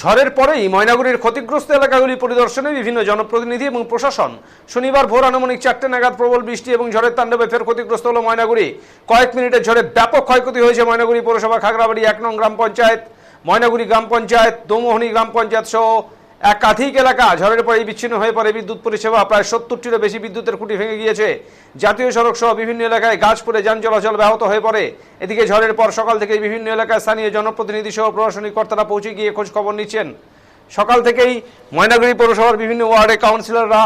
ঝড়ের পরেই ময়নাগুড়ির ক্ষতিগ্রস্ত এলাকাগুলি পরিদর্শনে বিভিন্ন জনপ্রতিনিধি এবং প্রশাসন। শনিবার ভোর আনুমানিক চারটে নাগাদ প্রবল বৃষ্টি এবং ঝড়ের তাণ্ডবে ফের ক্ষতিগ্রস্ত হল ময়নাগুড়ি। কয়েক মিনিটের ঝড়ে ব্যাপক ক্ষয়ক্ষতি হয়েছে ময়নাগুড়ি পৌরসভা খাগড়াবাড়ি এক নং গ্রাম পঞ্চায়েত, ময়নাগুড়ি গ্রাম পঞ্চায়েত, দোমোহনি গ্রাম পঞ্চায়েত সহ একাধিক এলাকা ঝড়ের পরেই বিচ্ছিন্ন হয়ে পড়ে বিদ্যুৎ পরিষেবা। প্রায় সত্তরটিরও বেশি বিদ্যুতের খুঁটি ভেঙে গিয়েছে। জাতীয় সড়ক সহ বিভিন্ন এলাকায় গাছ পড়ে যান চলাচল ব্যাহত হয়ে পড়ে। এদিকে ঝড়ের পর সকাল থেকেই বিভিন্ন এলাকায় স্থানীয় জনপ্রতিনিধি সহ প্রশাসনিক কর্তারা পৌঁছে গিয়ে খোঁজ খবর নিচ্ছেন। সকাল থেকেই ময়নাগুড়ি পৌরসভার বিভিন্ন ওয়ার্ডে কাউন্সিলররা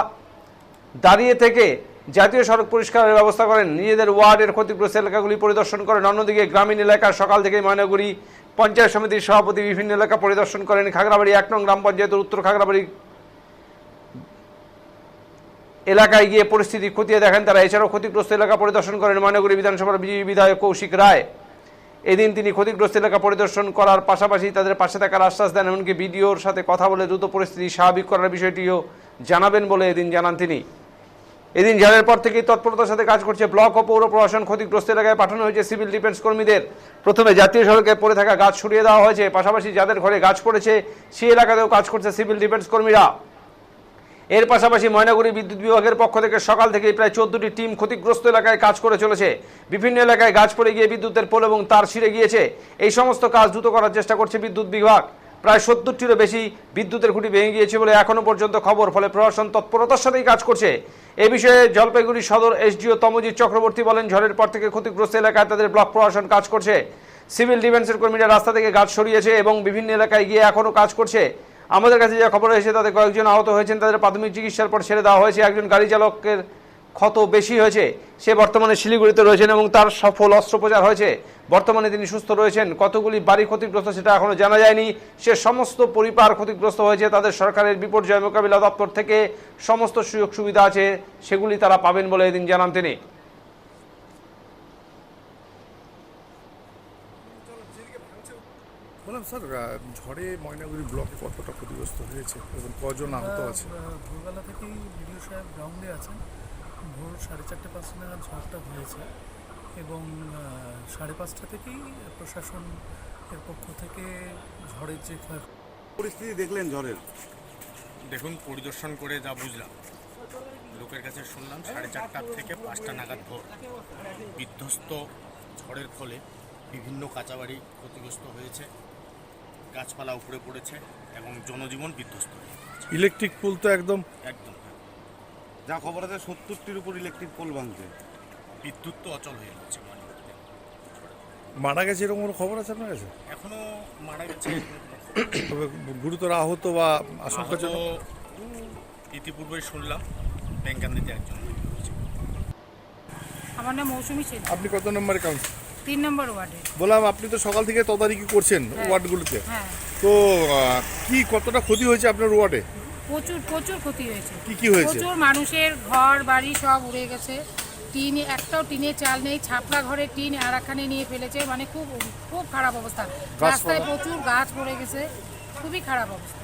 দাঁড়িয়ে থেকে জাতীয় সড়ক পরিষ্কারের ব্যবস্থা করেন। নিজেদের ওয়ার্ডের ক্ষতিগ্রস্ত এলাকাগুলি পরিদর্শন করেন। অন্যদিকে গ্রামীণ এলাকার সকাল থেকে ময়নাগুড়ি পঞ্চায়েত সমিতির সভাপতি বিভিন্ন এলাকা পরিদর্শন করেন খাগড়াবাড়ি এক নং গ্রাম পঞ্চায়েতের উত্তর খাগড়াবাড়ি এলাকায় গিয়ে পরিস্থিতি খতিয়ে দেখেন তারা। এছাড়াও ক্ষতিগ্রস্ত এলাকা পরিদর্শন করেন ময়নাগুড়ি বিধানসভার বিজেপি বিধায়ক কৌশিক রায়। এদিন তিনি ক্ষতিগ্রস্ত এলাকা পরিদর্শন করার পাশাপাশি তাদের পাশে থাকার আশ্বাস দেন, এমনকি বিডিওর সাথে কথা বলে দ্রুত পরিস্থিতি স্বাভাবিক করার বিষয়টিও জানাবেন বলে এদিন জানান তিনি। এদিন ঝড়ের পর থেকেই তৎপরতার সাথে কাজ করছে ব্লক ও পৌর প্রশাসন। ক্ষতিগ্রস্ত এলাকায় পাঠানো হয়েছে সিভিল ডিফেন্স কর্মীদের। প্রথমে জাতীয় সড়কে পড়ে থাকা গাছ সরিয়ে দেওয়া হয়েছে। পাশাপাশি যাদের ঘরে গাছ পড়েছে, সেই এলাকাতেও কাজ করছে সিভিল ডিফেন্স কর্মীরা। এর পাশাপাশি ময়নাগুড়ি বিদ্যুৎ বিভাগের পক্ষ থেকে সকাল থেকেই প্রায় চোদ্দটি টিম ক্ষতিগ্রস্ত এলাকায় কাজ করে চলেছে। বিভিন্ন এলাকায় গাছ পড়ে গিয়ে বিদ্যুতের পোল এবং তার ছিঁড়ে গিয়েছে। এই সমস্ত কাজ দ্রুত করার চেষ্টা করছে বিদ্যুৎ বিভাগ। প্রায় সত্তরটিরও বেশি বিদ্যুতের খুঁটি ভেঙে গিয়েছে বলে এখনও পর্যন্ত খবর। ফলে প্রশাসন তৎপরতার সাথেই কাজ করছে। এ বিষয়ে জলপাইগুড়ি সদর এসডিও তমজিৎ চক্রবর্তী বলেন, ঝড়ের পর থেকে ক্ষতিগ্রস্ত এলাকায় তাদের ব্লক প্রশাসন কাজ করছে। সিভিল ডিফেন্সের কর্মীরা রাস্তা থেকে গাছ সরিয়েছে এবং বিভিন্ন এলাকায় গিয়ে এখনও কাজ করছে। আমাদের কাছে যে খবর এসেছে তাদের কয়েকজন আহত হয়েছেন। তাদের প্রাথমিক চিকিৎসার পর ছেড়ে দেওয়া হয়েছে। একজন গাড়ি চালকের ক্ষত বেশি হয়েছে সে বর্তমানে শিলিগুড়িতে রয়েছেন এবং তার সফল অস্ত্রোপচার হয়েছে। বর্তমানে তিনি সুস্থ রয়েছেন। কতগুলি বাড়ি ক্ষতিগ্রস্ত সেটা এখনও জানা যায়নি। সে সমস্ত পরিবার ক্ষতিগ্রস্ত হয়েছে। তাদের সরকারের বিপর্যয় মোকাবিলা দপ্তর থেকে সমস্ত সুযোগ সুবিধা আছে সেগুলি তারা পাবেন বলে এদিন জানান তিনি। বললাম স্যার ঝড়ে ময়নাগুড়ি ব্লকে কতটা ক্ষতিগ্রস্ত হয়েছে এবং কজন আহত আছে? ভোরবেলা থেকেই বিডিও সাহেব গ্রাউন্ডে আছেন। ভোর সাড়ে চারটে পাঁচটা নাগাদ ঝড়টা হয়েছে এবং সাড়ে পাঁচটা থেকেই প্রশাসন এর পক্ষ থেকে ঝড়ের যে পরিস্থিতি দেখলেন ঝড়ের? দেখুন পরিদর্শন করে যা বুঝলাম। লোকের কাছে শুনলাম সাড়ে চারটার থেকে পাঁচটা নাগাদ ভোর। বিধ্বস্ত ঝড়ের ফলে বিভিন্ন কাঁচাবাড়ি ক্ষতিগ্রস্ত হয়েছে গাছপালা উপরে পড়েছে এবং জনজীবন বিধ্বস্ত হয়েছে ইলেকট্রিক পুল তো একদম একদম। যা খবর আছে সত্তরটির উপর ইলেকট্রিক পোল ভাঙছে। বিদ্যুৎ তো অচল হয়ে যাচ্ছে মারা গেছে এরকম কোনো খবর আছে আপনার কাছে? এখনও মারা গেছে তবে গুরুতর আহত বা আশঙ্কাজনক? আহত ইতিপূর্বেই শুনলাম ব্যাংকান্দিতে একজন আমার নাম মৌসুমি সেন। আপনি কত নম্বরে কাউন্সিল তিন নম্বর ওয়ার্ডে। বললাম আপনি তো সকাল থেকে তদারকি করছেন ওয়ার্ডগুলোতে। হ্যাঁ। তো কি কতটা ক্ষতি হয়েছে আপনার ওয়ার্ডে? প্রচুর প্রচুর ক্ষতি হয়েছে। কি কি হয়েছে? প্রচুর মানুষের ঘর বাড়ি সব উড়ে গেছে। টিন একটাও টিনের চাল নেই ছাপড়া ঘরে টিন আরাখানে নিয়ে ফেলেছে। মানে খুব খুব খারাপ অবস্থা। রাস্তায় প্রচুর গাছ পড়ে গেছে। খুবই খারাপ অবস্থা।